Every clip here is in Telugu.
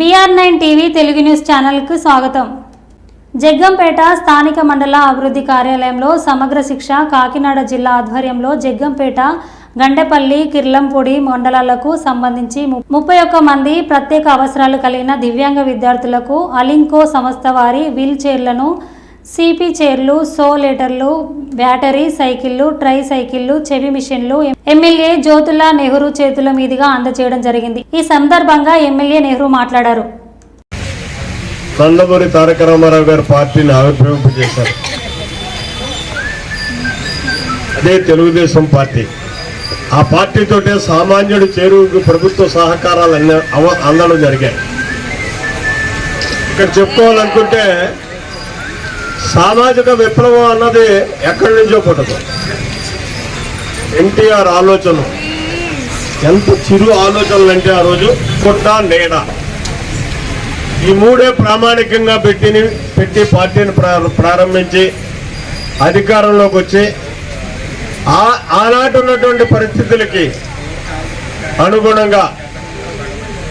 నైన్ టీవీ తెలుగు న్యూస్ ఛానల్కు స్వాగతం. జగ్గంపేట స్థానిక మండల అభివృద్ధి కార్యాలయంలో సమగ్ర శిక్ష కాకినాడ జిల్లా ఆధ్వర్యంలో జగ్గంపేట గండెపల్లి కిర్లంపూడి మండలాలకు సంబంధించి ము- ముప్పై ఒక్క మంది ప్రత్యేక అవసరాలు కలిగిన దివ్యాంగ విద్యార్థులకు అలింకో సంస్థ వారి వీల్ చైర్లను సిపి చైర్లు సో లీటర్లు బ్యాటరీ సైకిళ్ళు ట్రై సైకిళ్ళు చెవి మిషన్లు ఎమ్మెల్యే జ్యోతుల నెహ్రూ చేతుల మీదుగా అందజేయడం జరిగింది. ఈ సందర్భంగా ఎమ్మెల్యే నెహ్రూ మాట్లాడారు. నందమూరి తారక రామారావు గారు పార్టీని ఆవిర్భవింపజేశారు అదే తెలుగుదేశం పార్టీ. ఆ పార్టీతోటే సామాన్యుడు చేరువుకు ప్రభుత్వ సహకారాలు అన్న అందడం జరిగాయి. ఇక్కడ చెప్పుకోవాలనుకుంటే సామాజిక విప్లవం అన్నది ఎక్కడి నుంచో పుట్టదు. ఎన్టీఆర్ ఆలోచన ఎంత చిరు ఆలోచనలు అంటే ఆ రోజు పుట్ట నీడ. ఈ మూడే ప్రామాణికంగా పెట్టి పెట్టి పార్టీని ప్రారంభించి అధికారంలోకి వచ్చి ఆ ఆనాటి ఉన్నటువంటి పరిస్థితులకి అనుగుణంగా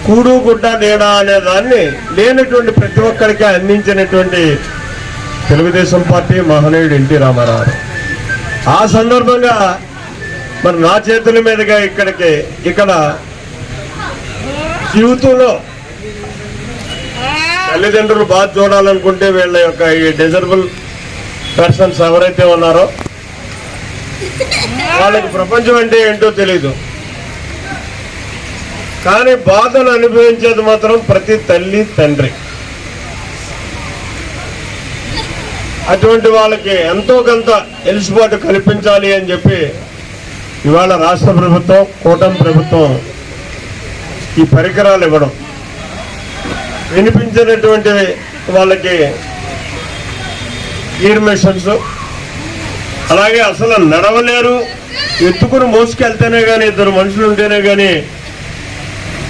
కూడు గుడ్డ నేడా అనే దాన్ని లేనటువంటి ప్రతి ఒక్కరికి అందించినటువంటి తెలుగుదేశం పార్టీ మహనీయుడు ఎన్టీ రామారావు. ఆ సందర్భంగా మరి నా చేతుల మీదుగా ఇక్కడికి ఇక్కడ జీవితంలో తల్లిదండ్రులు బాగా చూడాలనుకుంటే వీళ్ళ యొక్క ఈ డిజర్బుల్ పర్సన్స్ ఎవరైతే ఉన్నారో వాళ్ళకి ప్రపంచం అంటే ఏంటో తెలియదు కానీ బాధను అనుభవించేది మాత్రం ప్రతి తల్లి తండ్రి. అటువంటి వాళ్ళకి ఎంతో కొంత ఎలుసుబాటు కల్పించాలి అని చెప్పి ఇవాళ రాష్ట్ర ప్రభుత్వం కూటమి ప్రభుత్వం ఈ పరికరాలు ఇవ్వడం. వినిపించినటువంటి వాళ్ళకి ఇయర్ మిషన్స్ అలాగే అసలు నడవలేరు. ఎత్తుకుని మోసుకెళ్తేనే కానీ ఇద్దరు మనుషులు ఉంటేనే కానీ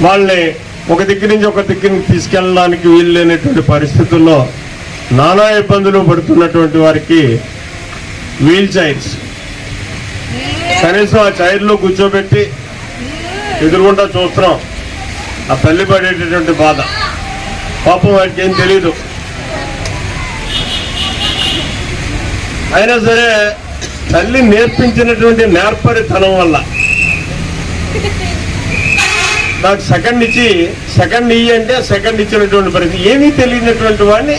వాళ్ళని ఒక దగ్గర నుంచి ఒక దగ్గరికి తీసుకెళ్ళడానికి వీలు లేనటువంటి పరిస్థితుల్లో నానా ఇబ్బందులు పడుతున్నటువంటి వారికి వీల్ చైర్స్. కనీసం ఆ చైర్లో కూర్చోబెట్టి ఎదురుగుండా చూస్తున్నాం. ఆ తల్లి పడేటటువంటి బాధ. పాపం వాడికి ఏం తెలీదు. అయినా సరే తల్లి నేర్పించినటువంటి నేర్పరితనం వల్ల నాకు సెకండ్ ఇచ్చి సెకండ్ ఇయ్యి అంటే సెకండ్ ఇచ్చినటువంటి పరిస్థితి. ఏమీ తెలియనటువంటి వాడిని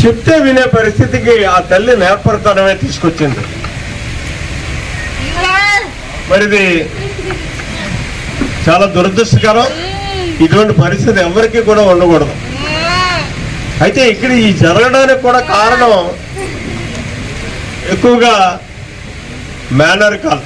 చెప్తే వినే పరిస్థితికి ఆ తల్లి నేర్పరితనమే తీసుకొచ్చింది. మరిది చాలా దురదృష్టకరం. ఇటువంటి పరిస్థితి ఎవరికి కూడా ఉండకూడదు. అయితే ఇక్కడ ఈ జరగడానికి కూడా కారణం ఎక్కువగా మేనర్ కాల్